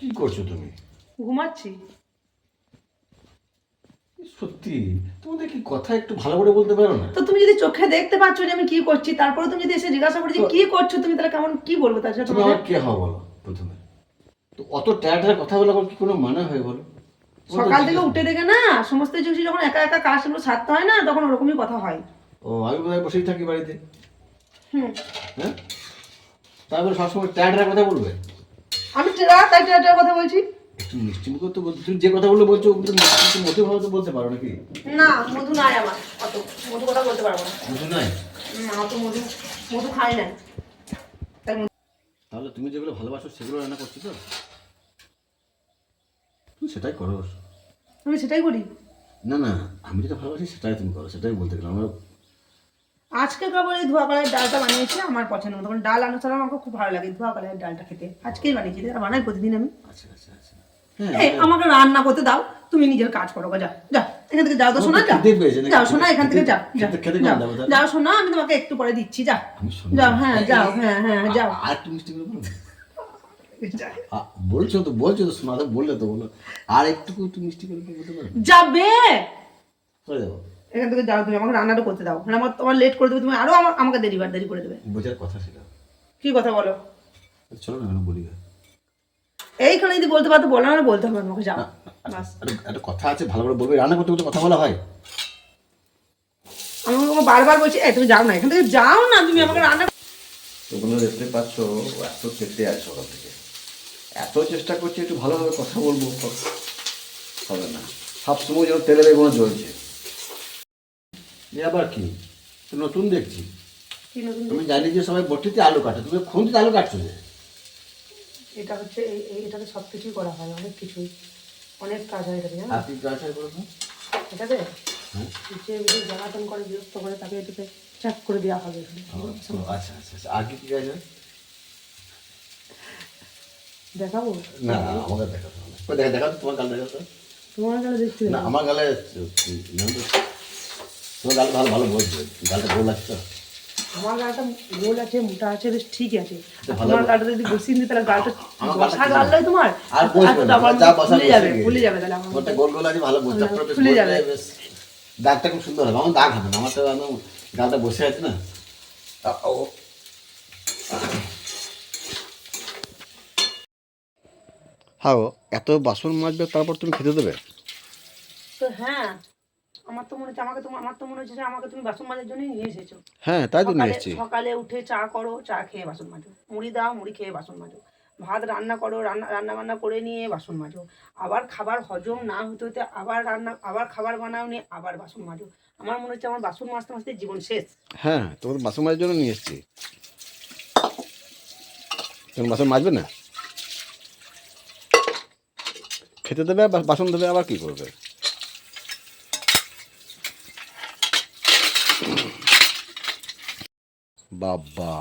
কি করছ তুমি? ঘুমাচ্ছি। সত্যি? তোমাদের কি কথা একটু ভালো করে বলতে পারো না? তো তুমি যদি চোখে দেখতে পাচ্ছ যে আমি কি করছি তারপরে তুমি যদি এসে জিজ্ঞাসা করো যে কি করছ তুমি তাহলে কেমন কি বলব তার সাথে তুমি আমার কে হও বলো প্রথমে। তো অত ট্যাট কথা বলা কি কোনো মানে হয় বলো? সকাল থেকে উঠে দেখে না সমস্ত জিনিস যখন একা একা কাজগুলো সারতে হয় না তখন ওরকমই কথা হয়। ও আমি বোধহয় বসেই থাকি বাড়িতে। হুম। হ্যাঁ? তারপরে সবসময় ট্যাট কথা বলবে? আমি টেরা তাই টেরাটার কথা বলছি। একটু মিষ্টি মুখ তো বলতে তুমি যে কথাগুলো বলছো ওগুলো মিষ্টি মোটে ভালো তো বলতে পারো নাকি? না মধু নাই আমার অত। মধু কথা বলতে পারব না। বুঝো নাই? না অত মধু মধু খাই না মধু- তাহলে তুমি যেগুলো ভালোবাসো সেগুলো রান্না করছ তো? তুমি সেটাই করো। আমি সেটাই করি? না না আমি যেটা ভালোবাসি সেটাই তুমি করো সেটাই বলতে গেলাম আমরা আজকে কেবল এই ধোয়া কলাইয়ের ডালটা বানিয়েছি আমার পছন্দ মতো। কারণ ডাল আলু ছাড়া আমাকে খুব ভালো লাগে ধোয়া কলাইয়ের ডালটা খেতে। আজকেই বানিয়েছি আর বানাই প্রতিদিন আমি। আচ্ছা আচ্ছা আচ্ছা। হ্যাঁ আমাকে রান্না করতে দাও তুমি নিজের কাজ করো যাও যাও এখান থেকে যাও তো শোনা নাকি? যাও শোনা এখান থেকে যাও। যাও শোনা আমি তোমাকে একটু পরে দিচ্ছি যা। যাও হ্যাঁ যাও হ্যাঁ হ্যাঁ যাও। আর একটু মিষ্টি করে বলো। বলছো তো বলছো তো শোনা বললে তো বলো। আর একটু একটু মিষ্টি করে বলতে পারো? যাবে। চলে যাব। এখান থেকে যাও তুমি আমাকে রান্নাটা করতে দাও। মানে আমার তোমার লেট করে দেবে তুমি আরও আমার আমাকে দেরি বার দেরি করে দেবে। বোঝার কথা সেটা। কি কথা বলো? চলো না কেন বলি। এইখানে যদি বলতে পারতো বলো না বলতে হবে আমাকে যাও। একটা- কথা আছে ভালো করে বলবে। রান্না করতে করতে কথা বলা হয়? আমি তোমাকে বারবার বলছি এই তুমি যাও না এখান থেকে যাও না তুমি আমাকে রান্না তোমরা দেখতে পাচ্ছ ও এত চেটে আছে সকাল থেকে। এত চেষ্টা করছে একটু ভালোভাবে কথা বলব। হবে না। সবসময় যেন তেলে বেগুনো জ্বলছে। এ আবার কি? তো নতুন দেখছি। তুমি জানি যে সবাই বটিতে আলু কাটে তুমি খুঁজতে আলু কাটছো যে? এটা হচ্ছে এটাতে সব কিছুই করা হয় অনেক কিছুই। অনেক কাজ হয় এটাতে জানো? আর কাজ হয় বলো এটাতে? হ্যাঁ? যে বেশি জ্বালাতন করে বিরক্ত করে তাকে এটাতে চাক করে দেওয়া হবে। ও, আচ্ছা আচ্ছা আচ্ছা আর কি কি কাজ হয়? দেখাবো? না না, আমাকে না। কই দেখা দেখাও তোমার গাল দেখাও তো। তোমার কাছে দেখছি না আমার গালে গাল ভালো ভালো বলছে। গালটা গোল আছে আমার গালটা গোল আছে মোটা আছে বেশ ঠিক আছে। তোমার গালটা যদি বসিয়ে দিই তাহলে গালটা বসা গাল নয় তোমার? আর যা বসা যাবে যাবে তাহলে আমার ওটা গোল গোল আছে ভালো যাবে। দাগটা খুব সুন্দর হবে আমার দাগ হবে না আমার তো গালটা বসে আছে না। ও হাও এত বাসন মাজবে তারপর তুমি খেতে দেবে? তো হ্যাঁ। আমার তো মনে হচ্ছে আমাকে তো আমার তো মনে হচ্ছে আমাকে তুমি বাসন মাজার জন্যই নিয়ে এসেছ। হ্যাঁ তাই তো নিয়ে সকালে উঠে চা করো চা খেয়ে বাসন মাজো। মুড়ি দাও মুড়ি খেয়ে বাসন মাজো। ভাত রান্না করো রান্না রান্না বান্না করে নিয়ে বাসন মাজো। আবার খাবার হজম না হতে হতে আবার রান্না আবার খাবার বানাও নিয়ে আবার বাসন মাজো। আমার মনে হচ্ছে আমার বাসন মাজতে মাজতে জীবন শেষ। হ্যাঁ তোমাদের বাসন মাজার জন্য নিয়ে এসছি। তুমি বাসন মাজবে না? খেতে দেবে বাসন দেবে আবার কি করবে? বাবা।